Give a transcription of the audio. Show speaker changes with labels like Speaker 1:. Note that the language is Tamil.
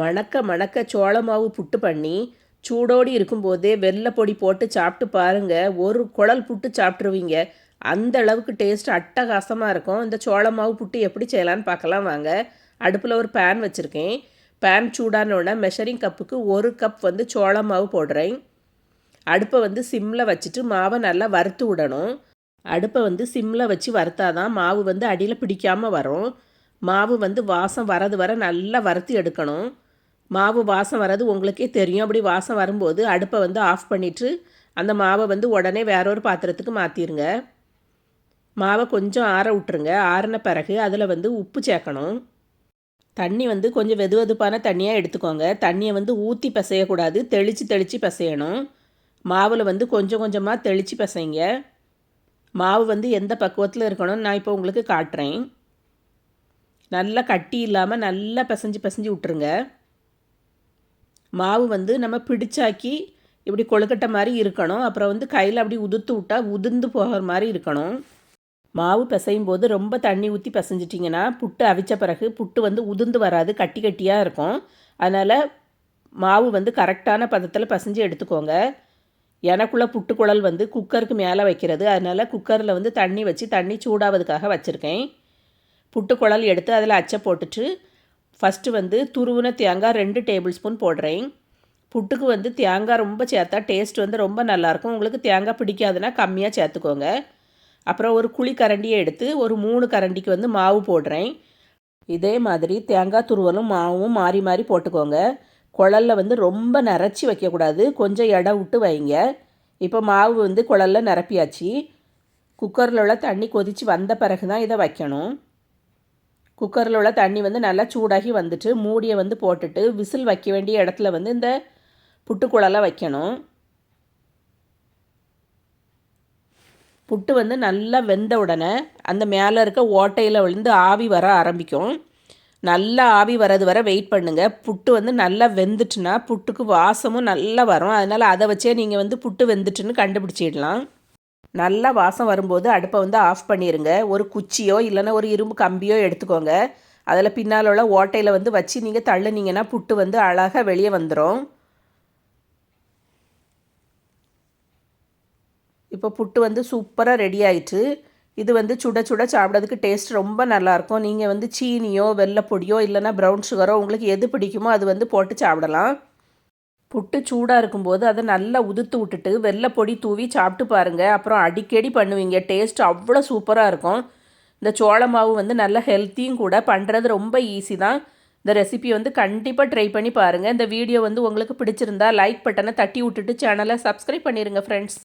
Speaker 1: மணக்க மணக்க சோளமாவு புட்டு பண்ணி சூடோடி இருக்கும்போதே வெள்ளை பொடி போட்டு சாப்பிட்டு பாருங்க. ஒரு குழல் புட்டு சாப்பிட்ருவீங்க அந்த அளவுக்கு டேஸ்ட் அட்டகாசமாக இருக்கும். இந்த சோளமாவு புட்டு எப்படி செய்யலான்னு பார்க்கலாம் வாங்க. அடுப்பில் ஒரு பேன் வச்சுருக்கேன். பேன் சூடானோடனே மெஷரிங் கப்புக்கு ஒரு கப் வந்து சோளமாவு போடுறேன். அடுப்பை வந்து சிம்மில் வச்சுட்டு மாவை நல்லா வறுத்து விடணும். அடுப்பை வந்து சிம்மில் வச்சு வறுத்தாதான் மாவு வந்து அடியில் பிடிக்காமல் வரும். மாவு வந்து வாசம் வரது வர நல்லா வறுத்து எடுக்கணும். மாவு வாசம் வர்றது உங்களுக்கே தெரியும். அப்படி வாசம் வரும்போது அடுப்பை வந்து ஆஃப் பண்ணிவிட்டு அந்த மாவை வந்து உடனே வேற ஒரு பாத்திரத்துக்கு மாற்றிடுங்க மாவை கொஞ்சம் ஆற விட்டுருங்க. ஆறின பிறகு அதில் வந்து உப்பு சேர்க்கணும். தண்ணி வந்து கொஞ்சம் வெது வெதுப்பான தண்ணியாக எடுத்துக்கோங்க. தண்ணியை வந்து ஊற்றி பிசையக்கூடாது. தெளித்து தெளித்து பிசையணும். மாவில் வந்து கொஞ்சம் கொஞ்சமாக தெளித்து பிசைங்க. மாவு வந்து எந்த பக்குவத்தில் இருக்கணும்னு நான் இப்போ உங்களுக்கு காட்டுறேன். நல்லா கட்டி இல்லாமல் நல்லா பிசைஞ்சு பிசைஞ்சு விட்டுருங்க. மாவு வந்து நம்ம பிடிச்சாக்கி இப்படி கொழுக்கட்டை மாதிரி இருக்கணும். அப்புறம் வந்து கையில் அப்படி உதுத்து விட்டால் உதிர்ந்து போகிற மாதிரி இருக்கணும். மாவு பிசையும் போது ரொம்ப தண்ணி ஊற்றி பிசைஞ்சிட்டிங்கன்னா புட்டு அவிச்ச பிறகு புட்டு வந்து உதிர்ந்து வராது கட்டி கட்டியாக இருக்கும். அதனால் மாவு வந்து கரெக்டான பதத்தில் பிசைஞ்சு எடுத்துக்கோங்க. எனக்குள்ளே புட்டுக்குழல் வந்து குக்கருக்கு மேலே வைக்கிறது. அதனால் குக்கரில் வந்து தண்ணி வச்சு தண்ணி சூடாவதுக்காக வச்சுருக்கேன். புட்டுக்குழல் எடுத்து அதில் அச்சை போட்டுட்டு ஃபஸ்ட்டு வந்து துருவின தேங்காய் ரெண்டு டேபிள் ஸ்பூன் போடுறேன். புட்டுக்கு வந்து தேங்காய் ரொம்ப சேர்த்தா டேஸ்ட் வந்து ரொம்ப நல்லாயிருக்கும் உங்களுக்கு தேங்காய் பிடிக்காதுன்னா கம்மியாக சேர்த்துக்கோங்க. அப்புறம் ஒரு குழி கரண்டியை எடுத்து ஒரு மூணு கரண்டிக்கு வந்து மாவு போடுறேன். இதே மாதிரி தேங்காய் துருவலும் மாவும் மாறி மாறி போட்டுக்கோங்க. குழலில் வந்து ரொம்ப நிறச்சி வைக்கக்கூடாது. கொஞ்சம் இடம் விட்டு வைங்க. இப்போ மாவு வந்து குழலில் நிரப்பியாச்சு. குக்கரில் உள்ள தண்ணி கொதித்து வந்த பிறகு தான் இதை வைக்கணும். குக்கரில் உள்ள தண்ணி வந்து நல்லா சூடாகி வந்துட்டு மூடியை வந்து போட்டுட்டு விசில் வைக்க வேண்டிய இடத்துல வந்து இந்த புட்டுக்குழலை வைக்கணும். புட்டு வந்து நல்லா வெந்த உடனே அந்த மேலே இருக்க ஓட்டையில் விழுந்து ஆவி வர ஆரம்பிக்கும். நல்லா ஆவி வர்றது வர வெயிட் பண்ணுங்கள் புட்டு வந்து நல்லா வெந்துட்டுனா புட்டுக்கு வாசமும் நல்லா வரும். அதனால் அதை வச்சே நீங்கள் வந்து புட்டு வெந்துட்டுன்னு கண்டுபிடிச்சிடலாம். நல்லா வாசம் வரும்போது அடுப்பை வந்து ஆஃப் பண்ணிடுங்க ஒரு குச்சியோ இல்லைன்னா ஒரு இரும்பு கம்பியோ எடுத்துக்கோங்க. அதில் பின்னால் உள்ள ஓட்டையில் வந்து வச்சு நீங்கள் தள்ளுனீங்கன்னா புட்டு வந்து அழகாக வெளியே வந்துடும் இப்போ புட்டு வந்து சூப்பராக ரெடி ஆயிட்டு இது வந்து சுட சுட சாப்பிட்றதுக்கு டேஸ்ட் ரொம்ப நல்லாயிருக்கும் நீங்கள் வந்து சீனியோ வெள்ளைப்பொடியோ இல்லைனா ப்ரௌன் சுகரோ உங்களுக்கு எது பிடிக்குமோ அது வந்து போட்டு சாப்பிடலாம். புட்டு சூடாக இருக்கும்போது அதை நல்லா உதுத்து விட்டுட்டு வெள்ளைப்பொடி தூவி சாப்பிட்டு பாருங்கள் அப்புறம் அடிக்கடி பண்ணுவீங்க. டேஸ்ட் அவ்வளோ சூப்பராக இருக்கும். இந்த சோள மாவு வந்து நல்ல ஹெல்த்தியும் கூட. பண்ணுறது ரொம்ப ஈஸி தான். இந்த ரெசிபி வந்து கண்டிப்பாக ட்ரை பண்ணி பாருங்கள் இந்த வீடியோ வந்து உங்களுக்கு பிடிச்சிருந்தா லைக் பட்டனை தட்டி விட்டுட்டு சேனலை சப்ஸ்கிரைப் பண்ணிடுங்க ஃப்ரெண்ட்ஸ்